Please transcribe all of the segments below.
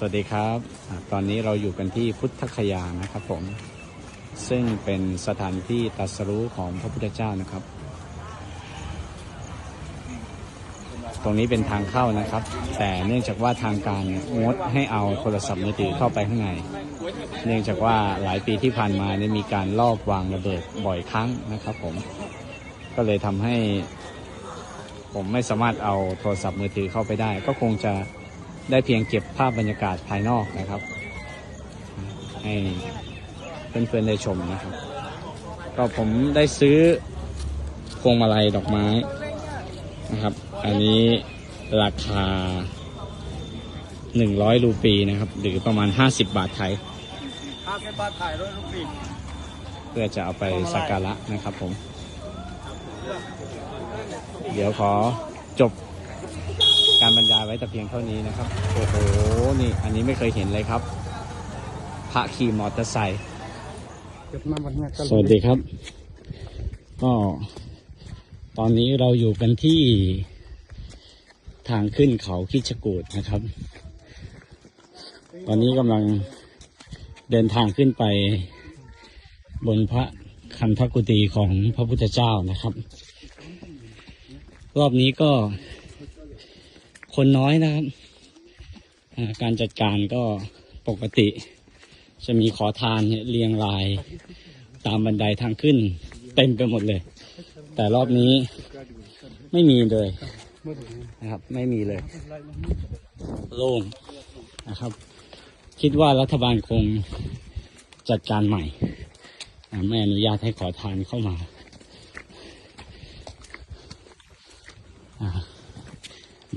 สวัสดีครับตอนนี้เราอยู่กันที่พุทธคยานะครับผม ซึ่งเป็นสถานที่ตรัสรู้ของพระพุทธเจ้านะครับ ตรงนี้เป็นทางเข้านะครับ แต่เนื่องจากว่าทางการงดให้เอาโทรศัพท์มือถือเข้าไปข้างใน เนื่องจากว่าหลายปีที่ผ่านมาเนี่ยมีการลอบวางระเบิดบ่อยครั้งนะครับผม ก็เลยทำให้ ผมไม่สามารถเอาโทรศัพท์มือถือเข้าไปได้ ก็คงจะ ได้เพียงเก็บภาพบรรยากาศภายนอกนะครับ ให้เพื่อนๆได้ชมนะครับ ก็ผมได้ซื้อพวงมาลัยดอกไม้นะครับ อันนี้ราคา 100 รูปีนะครับ หรือประมาณ 50 บาทไทยห้าสิบบาทถ่ายด้วยลูปีเพื่อจะเอาไปสักการะนะครับผม เดี๋ยวขอจบ การบรรยายไว้แต่เพียงเท่านี้นะครับ โอ้โห นี่อันนี้ไม่เคยเห็นเลยครับ พระขี่มอเตอร์ไซค์สวัสดีครับ ก็ตอนนี้เราอยู่กันที่ทางขึ้นเขาคิชกูดนะครับ ตอนนี้กำลังเดินทางขึ้นไปบนพระคันธกุฎีของพระพุทธเจ้านะครับ รอบนี้ก็ คนน้อยนะครับ การจัดการก็ปกติ จะมีขอทานเนี่ยเรียงรายตามบันไดทางขึ้น เต็มไปหมดเลย แต่รอบนี้ไม่มีเลยนะครับ ไม่มีเลย โล่งนะครับ คิดว่ารัฐบาลคงจัดการใหม่ไม่อนุญาตให้ขอทานเข้ามาอ่า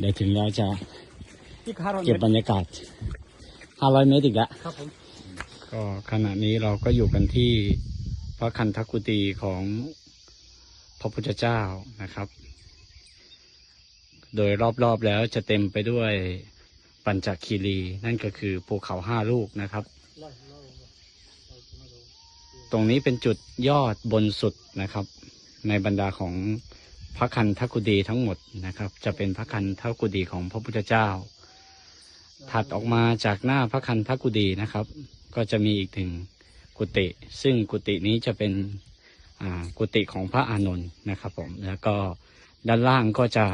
เดี๋ยวถึงแล้วจะที่คาร์เก็บบรรยากาศ 500 เมตรอีกแล้วครับผมก็ขณะนี้เราก็อยู่กันที่พระคันธกุฎีของพระพุทธเจ้านะครับ โดยรอบๆแล้วจะเต็มไปด้วยปัญจคีรี นั่นก็คือภูเขาห้าลูกนะครับ ตรงนี้เป็นจุดยอดบนสุดนะครับ ในบรรดาของ พระคันธกุฎีทั้งหมดนะครับ จะเป็นพระคันธกุฎีของพระพุทธเจ้า ถัดออกมาจากหน้าพระคันธกุฎีนะครับ ก็จะมีอีกถึงกุฏิซึ่งกุฏินี้จะเป็นกุฏิของพระอานนท์นะครับผมแล้วก็ด้านล่างก็จะ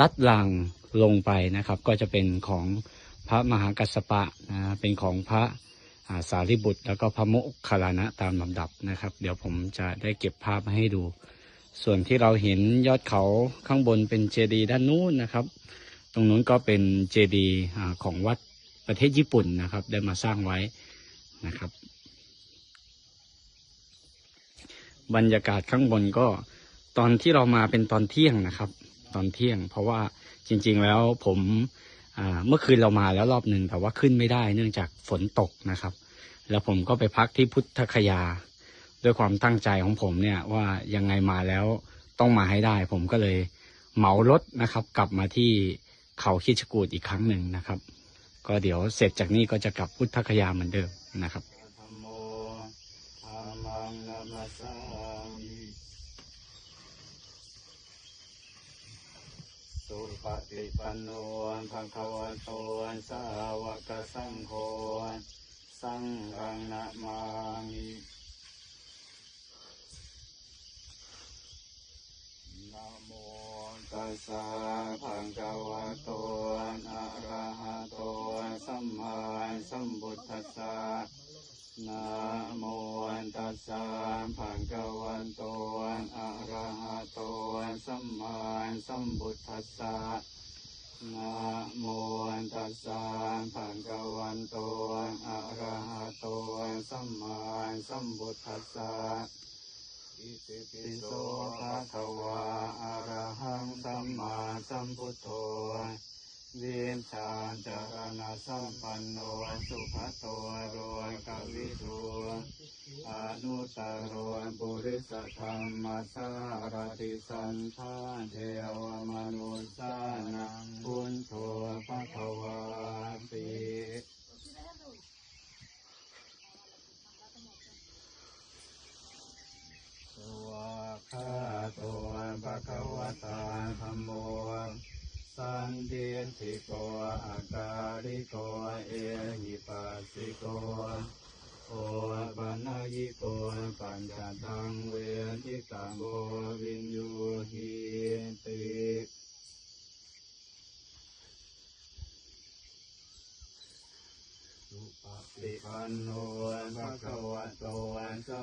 ลัดลางลงไปนะครับ ก็จะเป็นของพระมหากัสสปะนะเป็นของพระาสารีบุตร แล้วก็พระโมคคัลลานะตามลำดับนะครับ เดี๋ยวผมจะได้เก็บภาพมาให้ดู ส่วนที่เราเห็นยอดเขาข้างบนเป็นเจดีย์ด้านนู้นนะครับ ตรงนู้นก็เป็นเจดีย์ของวัดประเทศญี่ปุ่นนะครับ ได้มาสร้างไว้นะครับ บรรยากาศข้างบนก็ตอนที่เรามาเป็นตอนเที่ยงนะครับ ตอนเที่ยง เพราะว่าจริง ๆ แล้วผมเมื่อคืนเรามาแล้วรอบหนึ่งแต่ว่าขึ้นไม่ได้เนื่องจากฝนตกนะครับ แล้วผมก็ไปพักที่พุทธคยา ด้วยความตั้งใจของผมเนี่ยว่ายังไงมาแล้วต้องมาให้ได้ ผมก็เลยเหมารถนะครับ กลับมาที่เขาคิชกูดอีกครั้งหนึ่งนะครับ ก็เดี๋ยวเสร็จจากนี้ก็จะกลับพุทธคยาเหมือนเดิมนะครับสุปฏิปันโนภะคะวะโตสาวกสังโฆสังฆนะมามิ นะโมตัสสะภะคะวะโตอะระหะโตสัมมาสัมพุทธัสสะนะโมตัสสะภะคะวะโตอะระหะโตสัมมาสัมพุทธัสสะนะโมตัสสะภะคะวะโตอะระหะโตสัมมาสัมพุทธัสสะ อิติปิโสภะคะวะอะระหังสัมมาสัมพุทโธวิชาจารณะสัมปันโนสุขโตโรกวิทูอนุตตรโรบุริสธรรมสารติสันทาเทวมนุสสานังพุนโธภะคะวาติสวะคาโตภะคะวะตาธัม โมสันเดียนทิโกเอหิปัสสิโกโอปัญญิโกปัญจทังเวทิตังโกวินยูหิติสุปฏิปันโนภะคะวะโตสา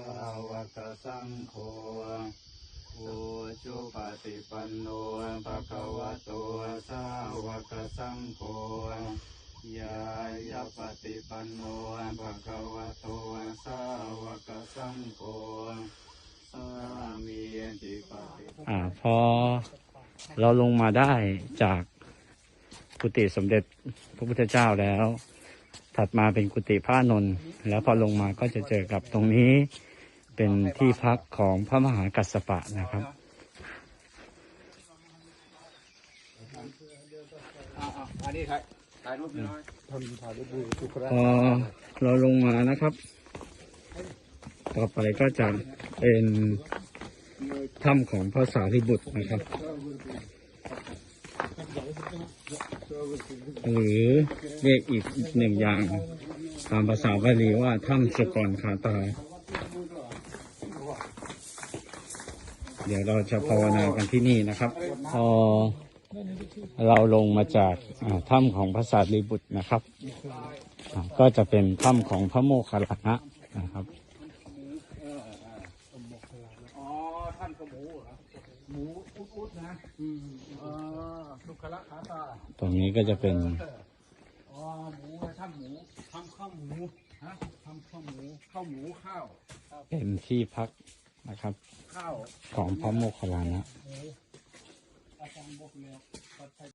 วกสังโฆโอชุปฏิปันโนภะคะวะโตสาวกสังโฆ ยายาปฏิปันโนภะคะวะโตสาวกสังโฆสามีจิปฏิอ่าพอเราลงมาได้จากกุฏิสมเด็จพระพุทธเจ้าแล้ว ถัดมาเป็นกุฏิพระอานนท์แล้วพอลงมาก็จะเจอกับตรงนี้เป็นที่พักของพระมหากัสสปะนะครับอันนี้ถ่าย ถ่ายรูปน้อยทำถ่ายรูปบูทุกครั้งพอเราลงมานะครับ ต่อไปก็จะเป็นถ้ำของพระสารีบุตรนะครับ หรือเรียกอีกหนึ่งอย่าง ตามภาษาบาลีว่าถ้ำสกรคาตาเดี๋ยวเราจะภาวนากันที่นี่นะครับ พอ เราลงมาจากถ้ำของพระสารีบุตรนะครับ ก็จะเป็นถ้ำของพระโมคคัลลานะนะครับท่านก็หมูเหรอหมูอุดๆนะอืมอ่าสุขละขาตรงนี้ก็จะเป็นอ๋อหมูท่านหมูทำข้าวหมูฮะทำข้าวหมูข้าวหมูข้าว เป็นที่พักนะครับ ของพระโมคคัลลานะ อาจารย์บอกแล้ว